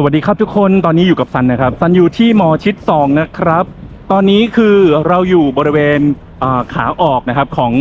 สวัสดีครับทุกคนตอนนี้อยู่กับซันนะครับซันอยู่ที่มอชิดสองนะครับ ตอนนี้คือเราอยู่บริเวณอ่าขาออกนะครับของ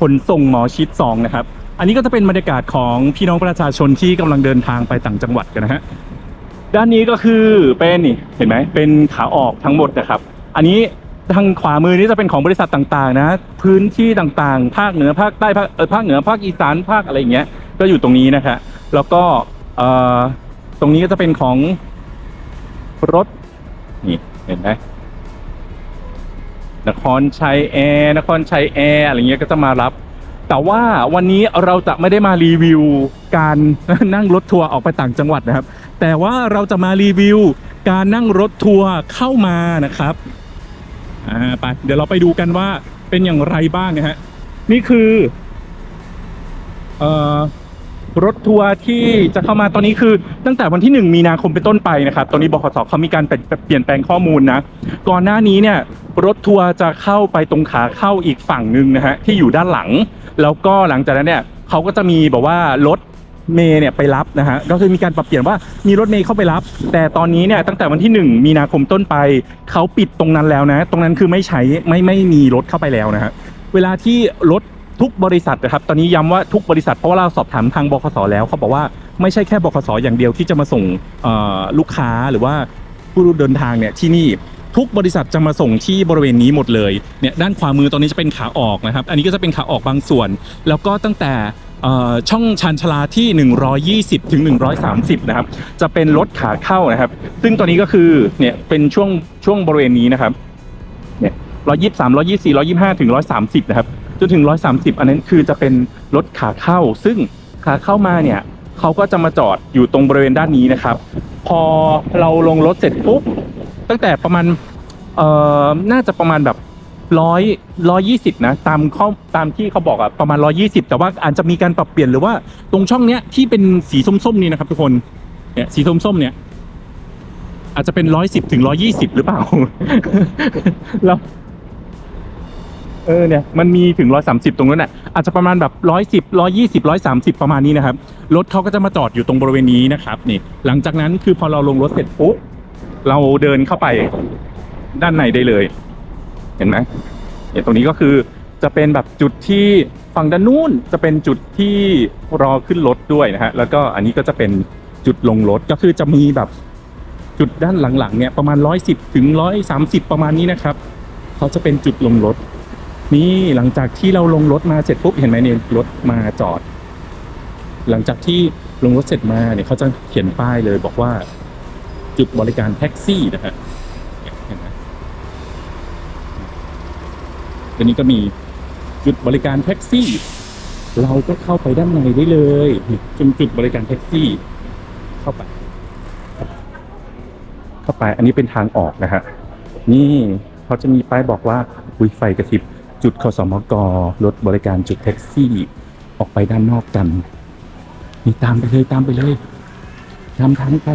ขนส่งหมอชิดสองนะครับ อันนี้ก็จะเป็นบรรยากาศของพี่น้องประชาชนที่กำลังเดินทางไปต่างจังหวัดกันนะฮะด้านนี้ก็คือเป็นนี่เห็นไหมเป็นขาออกทั้งหมดนะครับ อันนี้ทางขวามือนี่จะเป็นของบริษัทต่างๆ นะ พื้นที่ต่างๆ ภาคเหนือภาคใต้ภาคเออภาคเหนือภาคอีสานภาคอะไรอย่างเงี้ยก็อยู่ตรงนี้นะครับแล้วก็เอ่อ ตรงนี้ก็จะเป็นของรถ นี่เห็นไหมนครชัยแอร์นครชัยแอร์อะไรเงี้ยก็จะมารับ แต่ว่าวันนี้เราจะไม่ได้มารีวิวการนั่งรถทัวร์ออกไปต่างจังหวัดนะครับ แต่ว่าเราจะมารีวิวการนั่งรถทัวร์เข้ามานะครับอ่าไปเดี๋ยวเราไปดูกันว่าเป็นอย่างไรบ้างนะฮะนี่คือเอ่อ รถทัวร์ที่จะเข้ามาตอนนี้คือ ตั้งแต่วันที่ 1 มีนาคมเป็นต้นไปนะครับตอนนี้บขสเขามีการเปลี่ยนแปลงข้อมูลนะก่อนหน้านี้เนี่ยรถทัวร์จะเข้าไปตรงขาเข้าอีกฝั่งหนึ่งนะฮะที่อยู่ด้านหลัง แล้วก็หลังจากนั้นเนี่ยเขาก็จะมีแบบว่ารถเมย์เนี่ยไปรับนะฮะก็คือมีการปรับเปลี่ยนว่ามีรถเมย์เข้าไปรับ แต่ตอนนี้เนี่ยตั้งแต่วันที่ 1 มีนาคมต้นไปเขาปิดตรงนั้นแล้วนะ ตรงนั้นคือไม่ใช้ไม่ไม่มีรถเข้าไปแล้วนะฮะเวลาที่รถ ทุกบริษัทนะครับ ตอนนี้ย้ำว่าทุกบริษัทเพราะว่าเราสอบถามทางบขสแล้วเขาบอกว่าไม่ใช่แค่บขสอย่างเดียวที่จะมาส่งลูกค้าหรือว่าผู้เดินทางเนี่ยที่นี่ทุกบริษัทจะมาส่งที่บริเวณนี้หมดเลยเนี่ยด้านขวามือตอนนี้จะเป็นขาออกนะครับ อันนี้ก็จะเป็นขาออกบางส่วน แล้วก็ตั้งแต่ช่องชันชลาที่ 120ถึง130 นะครับ จะเป็นรถขาเข้านะครับ ซึ่งตอนนี้ก็คือเนี่ยเป็นช่วงช่วงบริเวณนี้นะครับเนี่ย123 124 125ถึง130 นะครับ จนถึง 130 อันนั้นคือจะเป็นรถขาเข้า ซึ่งขาเข้ามาเนี่ยเขาก็จะมาจอดอยู่ตรงบริเวณด้านนี้นะครับ พอเราลงรถเสร็จปุ๊บตั้งแต่ประมาณเอ่อน่าจะประมาณแบบร้อยร้อยี่สิบนะตามข้อตามที่เขาบอกอะประมาณร้อยี่สิบแต่ว่าอาจจะมีการปรับเปลี่ยนหรือว่าตรงช่องเนี้ยที่เป็นสีส้มๆนี่นะครับ ทุกคนเนี่ยสีส้มๆเนี่ย อาจจะเป็นร้อยสิบถึงร้อยี่สิบหรือเปล่า แล้ว เออเนี่ยมันมีถึงร้อยสามสิบตรงนั้นแหละอาจจะประมาณแบบร้อยสิบร้อยี่สิบร้อยสามสิบประมาณนี้นะครับ รถเขาก็จะมาจอดอยู่ตรงบริเวณนี้นะครับนี่หลังจากนั้นคือพอเราลงรถเสร็จปุ๊บเราเดินเข้าไปด้านในได้เลย เห็นไหมเนี่ยตรงนี้ก็คือจะเป็นแบบจุดที่ฝั่งด้านนู้นจะเป็นจุดที่รอขึ้นรถด้วยนะฮะแล้วก็อันนี้ก็จะเป็นจุดลงรถก็คือจะมีแบบจุดด้านหลังๆเนี่ยประมาณร้อยสิบถึงร้อยสามสิบประมาณนี้นะครับเขาจะเป็นจุดลงรถ นี่หลังจากที่เราลงรถมาเสร็จปุ๊บเห็นไหมเนี่ยรถมาจอด หลังจากที่ลงรถเสร็จมาเนี่ยเขาจะเขียนป้ายเลยบอกว่า จุดบริการแท็กซี่นะฮะเห็นไหมทีนี้ก็มีจุดบริการแท็กซี่ เราก็เข้าไปด้านในได้เลยจุดจุดบริการแท็กซี่ เข้าไป เข้าไปอันนี้เป็นทางออกนะฮะนี่เขาจะมีป้ายบอกว่าอุยไฟกระพริบ จุดขสมกรถบริการจุดแท็กซี่ออกไปด้านนอกกันนี่ตามไปเลยตามไปเลยตามทางไป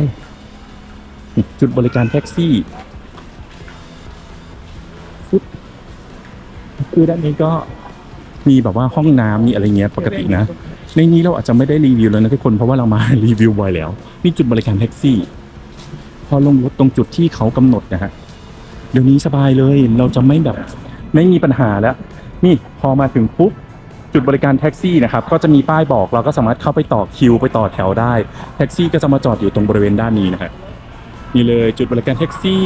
จุดบริการแท็กซี่ฟุตคือด้านนี้ก็มีแบบว่าห้องน้ำมีอะไรเงี้ยปกตินะ ในนี้เราอาจจะไม่ได้รีวิวแล้วนะทุกคนเพราะว่าเรามารีวิวบ่อยแล้ว นี่จุดบริการแท็กซี่ พอลงรถตรงจุดที่เขากำหนดนะฮะเดี๋ยวนี้สบายเลยเราจะไม่แบบ ไม่มีปัญหาแล้ว นี่พอมาถึงปุ๊บจุดบริการแท็กซี่นะครับก็จะมีป้ายบอกเราก็สามารถเข้าไปต่อคิวไปต่อแถวได้แท็กซี่ก็จะมาจอดอยู่ตรงบริเวณด้านนี้นะฮะนี่เลยจุดบริการแท็กซี่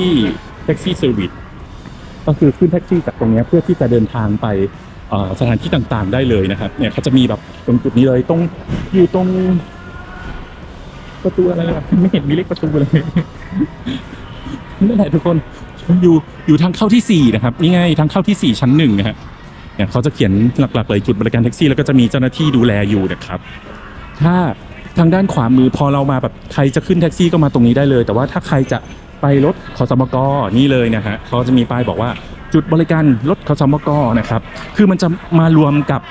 แท็กซี่เซอร์วิสก็คือขึ้นแท็กซี่จากตรงนี้เพื่อที่จะเดินทางไปสถานที่ต่างๆ ได้เลยนะครับเนี่ยเขาจะมีแบบตรงจุดนี้เลยตรงอยู่ตรง ประตูอะไรอะไม่เห็นมีเลขประตูเลยนั่นแหละทุกคน อยู่อยู่ทางเข้าที่สี่นะครับนี่ไงทางเข้าที่สี่ชั้นหนึ่งนะฮะเนี่ยเขาจะเขียนหลักๆเลยจุดบริการแท็กซี่แล้วก็จะมีเจ้าหน้าที่ดูแลอยู่นะครับ ถ้าทางด้านขวามือพอเรามาแบบใครจะขึ้นแท็กซี่ก็มาตรงนี้ได้เลย แต่ว่าถ้าใครจะไปรถขสมกนี่เลยนะฮะเขาจะมีป้ายบอกว่าจุดบริการรถขสมกนะครับ คือมันจะมารวมกับ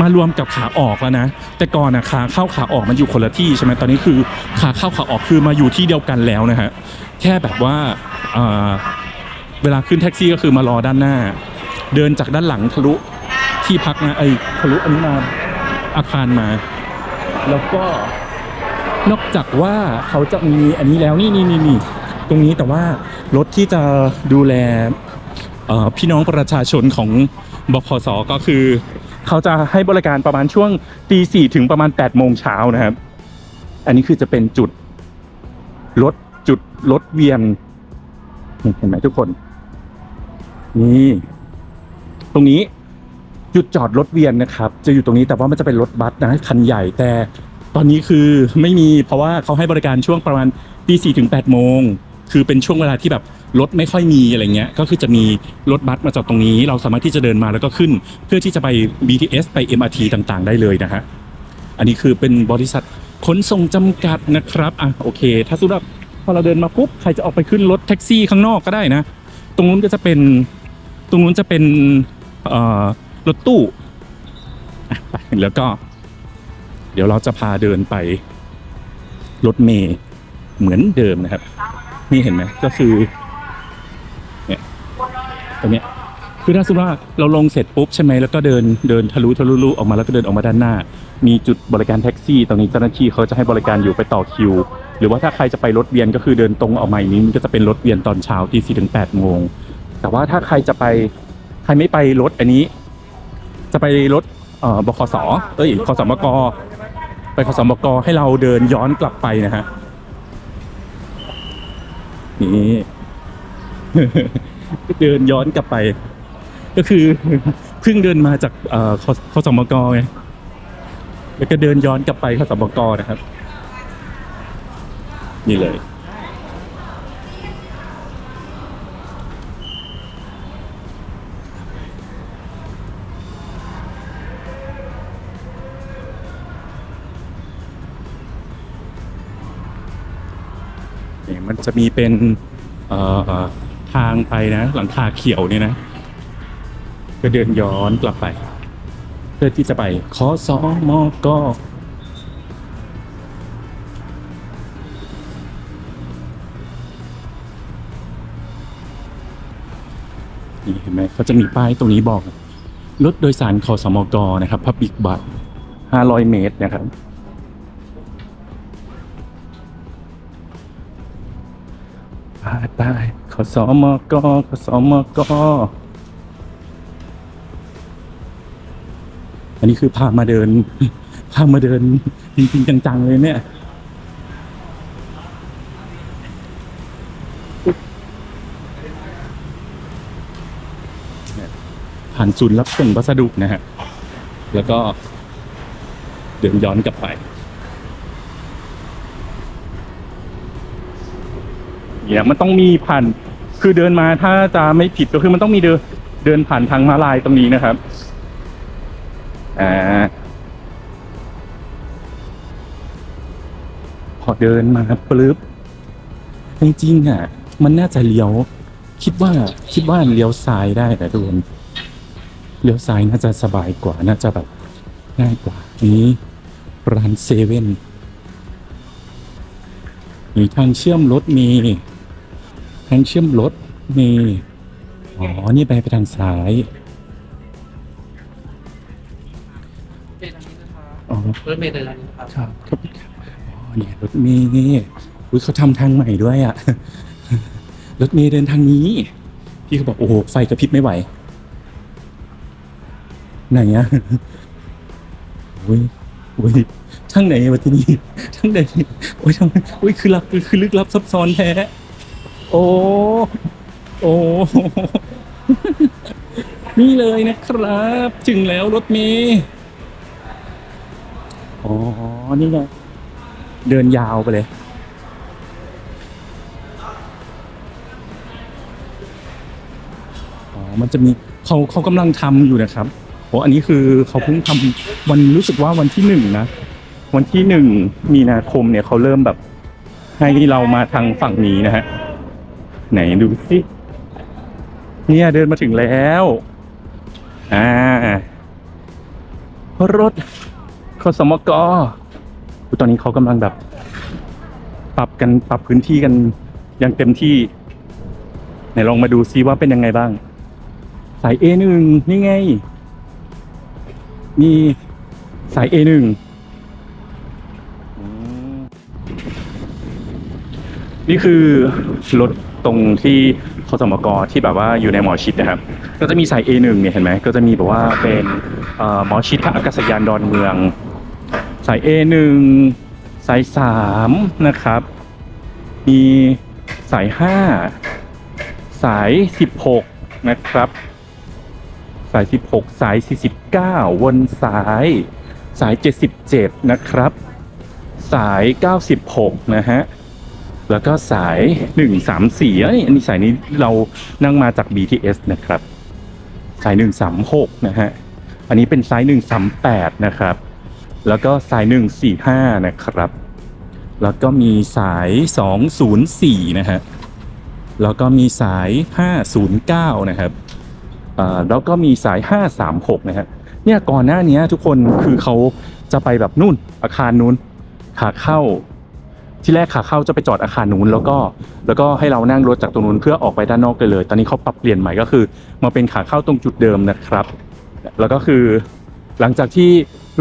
มารวมกับขาออกแล้วนะ แต่ก่อนนะขาเข้าขาออกมันอยู่คนละที่ใช่ไหมตอนนี้คือขาเข้าขาออกคือมาอยู่ที่เดียวกันแล้วนะฮะแค่แบบว่าเวลาขึ้นแท็กซี่ก็คือมารอด้านหน้า เดินจากด้านหลังทะลุที่พักมาไอ้ทะลุอันนี้มาอาคารมา แล้วก็นอกจากว่าเขาจะมีอันนี้แล้วนี่นี่นี่นี่ตรงนี้แต่ว่ารถที่จะดูแลพี่น้องประชาชนของบขสก็คือ เขาจะให้บริการประมาณช่วงตีสี่ถึงประมาณ8ปดโมงเช้านะครับ อันนี้คือจะเป็นจุดรถจุดรถเวียนเห็นไหมทุกคน นี่ตรงนี้จุดจอดรถเวียนนะครับ จะอยู่ตรงนี้แต่ว่ามันจะเป็นรถบัสนะคันใหญ่แต่ตอนนี้คือไม่มีเพราะว่าเขาให้บริการช่วงประมาณตีสี่ถึงแปดโมงคือเป็นช่วงเวลาที่แบบ รถไม่ค่อยมีอะไรเงี้ยก็คือจะมีรถบัสมาจอดตรงนี้ เราสามารถที่จะเดินมาแล้วก็ขึ้น เพื่อที่จะไป BTS ไป MRT ต่างๆ ได้เลยนะฮะอันนี้คือเป็นบริษัทขนส่งจำกัดนะครับอะโอเค ถ้าสมมติว่าพอเราเดินมาปุ๊บใครจะออกไปขึ้นรถแท็กซี่ข้างนอกก็ได้นะ ตรงนู้นก็จะเป็นตรงนู้นจะเป็นรถตู้อะไปแล้วก็ เดี๋ยวเราจะพาเดินไปรถเมย์เหมือนเดิมนะครับ นี่เห็นไหมก็คือ ตรงเนี้ยคือถ้าสมมติว่าเราลงเสร็จปุ๊บใช่ไหมแล้วก็เดินเดินทะลุทะลุลุออกมาแล้วก็เดินออกมาด้านหน้า มีจุดบริการแท็กซี่ตรงนี้เจ้าหน้าที่เขาจะให้บริการอยู่ไปต่อคิว หรือว่าถ้าใครจะไปรถเวียนก็คือเดินตรงออกมาอย่นี้มันก็จะเป็นรถเวียนตอนเช้าตีสี่ถึงแปดโมงแต่ว่าถ้าใครจะไปใครไม่ไปรถอันนี้ จะไปรถเอ่อบขสเอ้ยขสมกไปขสมกให้เราเดินย้อนกลับไปนะฮะนี่ เดินย้อนกลับไป ก็คือเพิ่งเดินมาจากเอ่อสมกไงแล้วก็เดินย้อนกลับไปขสมกนะครับ นี่เลยนี่มันจะมีเป็นเอ่อ ทางไปนะ หลังคาเขียวเนี่ยนะ ก็เดินย้อนกลับไป เพื่อที่จะไปขอสอมอกนี่เห็นไหมเขาจะมีป้ายตรงนี้บอก รถโดยสารขอสมกนะครับพับบิกบัต500เมตรนะครับพาตาย ขสมกขสมกอันนี้คือพามาเดินพามาเดินจริงๆจังๆเลยเนี่ยผ่านศูนย์รับส่งพัสดุนะฮะ แล้วก็เดินย้อนกลับไป เนี่ยมันต้องมีผ่าน คือเดินมาถ้าจะไม่ผิดก็คือมันต้องมีเดินเดินผ่านทางม้าลายตรงนี้นะครับอ่าพอเดินมาปึ๊บจริงๆอะ มันน่าจะเลี้ยว คิดว่าคิดว่าเลี้ยวซ้ายได้นะทุกคนเลี้ยวซ้ายน่าจะสบายกว่าน่าจะแบบง่ายกว่านี้ร้านเซเว่นมีทางเชื่อมรถมี ทางเชื่อมรถมีอ๋อ นี่ไปไปทางซ้ายเมย์ทางนี้นะคะอ๋อรถเมย์เดินทางนี้นะครับครับครับอ๋อเนี่ยรถเมย์นี่อุ้ยเขาทำทางใหม่ด้วยอะ รถเมย์เดินทางนี้ พี่เขาบอกโอ้โห ไฟกระพริบไม่ไหว ไหนอะอุ้ยอุ้ยช่างไหนวะที่นี่ช่างไหนโอ้ยทางอุ้ยคือลับคือลึกลับซับซ้อนแท้ โอ้ โอ้ นี่เลยนะครับถึงแล้วรถเมย์อ๋อ นี่ไง เดินยาวไปเลย อ๋อ มันจะมีเขาเขากำลังทำอยู่นะครับโอ้อันนี้คือเขาเพิ่งทำวันรู้สึกว่าวันที่หนึ่งนะ วันที่หนึ่งมีนาคมเนี่ยเขาเริ่มแบบให้เรามาทางฝั่งนี้นะฮะ ไหนดูสิ เนี่ยเดินมาถึงแล้ว อ่ารถขสมกตอนนี้เขากำลังแบบ ปรับกันปรับพื้นที่กันอย่างเต็มที่ ไหนลองมาดูซิว่าเป็นยังไงบ้าง สาย A1 นี่ไง มีสาย A1 อืม นี่คือรถตรงที่คสมกที่แบบว่าอยู่ในหมอชิดนะครับ ก็จะมีสาย A1 เนี่ยเห็นไหมก็จะมีแบบว่าเป็นหมอชิดท่าอากาศยานดอนเมือง สาย A1 สาย 3 นะครับ มีสาย 5 สาย 16 นะครับ สาย 16 สาย 49 วนสายสาย 77 นะครับ สาย 96 นะฮะ แล้วก็สาย 134เอ้ยอันนี้สายนี้เรานั่งมาจาก BTS นะครับ สาย 136 นะฮะ อันนี้เป็นสาย 138 นะครับ แล้วก็สาย 145 นะครับ แล้วก็มีสาย 204 นะฮะ แล้วก็มีสาย 509 นะครับแล้วก็มีสาย 536 นะฮะ เนี่ยก่อนหน้านี้ทุกคนคือเขาจะไปแบบนู่นอาคารนู้นขาเข้า ที่แรกขาเข้าจะไปจอดอาคารนู้นแล้วก็แล้วก็ให้เรานั่งรถจากตรงนู้นเพื่อออกไปด้านนอกได้เลย ตอนนี้เขาปรับเปลี่ยนใหม่ก็คือ มาเป็นขาเข้าตรงจุดเดิมนะครับ แล้วก็คือหลังจากที่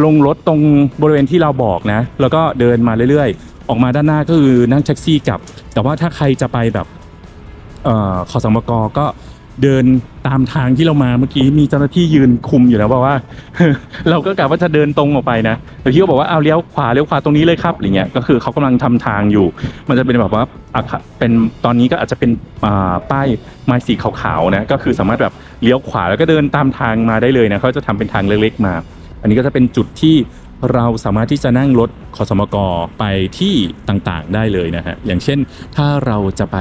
ลงรถตรงบริเวณที่เราบอกนะ แล้วก็เดินมาเรื่อยๆ ออกมาด้านหน้าก็คือนั่งแท็กซี่กลับ แต่ว่าถ้าใครจะไปแบบเอ่อขอสมกก็ เดินตามทางที่เรามาเมื่อกี้มีเจ้าหน้าที่ยืนคุมอยู่แล้วบอกว่า เราก็กะว่าจะเดินตรงออกไปนะแต่พี่ก็บอกว่าเอาเลี้ยวขวาเลี้ยวขวาตรงนี้เลยครับอะไรเงี้ยก็คือเขากำลังทำทางอยู่ มันจะเป็นแบบว่าเป็นตอนนี้ก็อาจจะเป็นป้ายไม้สีขาวๆนะก็คือสามารถแบบเลี้ยวขวาแล้วก็เดินตามทางมาได้เลยนะเขาจะทำเป็นทางเล็กๆมา อันนี้ก็จะเป็นจุดที่ เราสามารถที่จะนั่งรถขอสมกไปที่ต่างๆได้เลยนะฮะ อย่างเช่นถ้าเราจะไป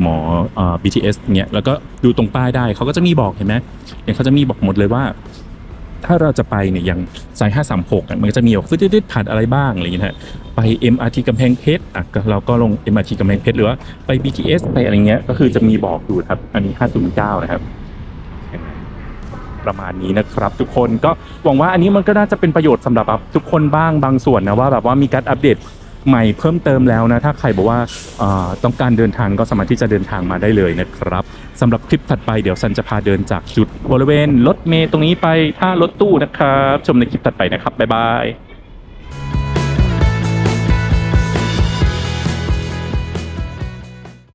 หมออ BTS เงี้ยแล้วก็ดูตรงป้ายได้เขาก็จะมีบอกเห็นไหมเนี่ยเขาจะมีบอกหมดเลยว่า ถ้าเราจะไปเนี่ยอย่างสาย 536อะมันก็จะมีบอกฟึดๆผ่านอะไรบ้างอะไรอย่างเงี้ยฮะไป MRT กำแพงเพชรอะเราก็ลง MRT กำแพงเพชรหรือว่าไป BTS ไปอะไรเงี้ยก็คือจะมีบอกอยู่ครับอันนี้ 509 นะครับ ประมาณนี้นะครับ ทุกคนก็หวังว่าอันนี้มันก็น่าจะเป็นประโยชน์สำหรับแบบทุกคนบ้างบางส่วนนะว่าแบบว่ามีการอัปเดตใหม่เพิ่มเติมแล้วนะ ถ้าใครบอกว่าต้องการเดินทางก็สามารถที่จะเดินทางมาได้เลยนะครับสำหรับคลิปถัดไปเดี๋ยวซันจะพาเดินจากจุดบริเวณรถเมย์ตรงนี้ไปท่ารถตู้นะครับ ชมในคลิปถัดไปนะครับบ๊ายบาย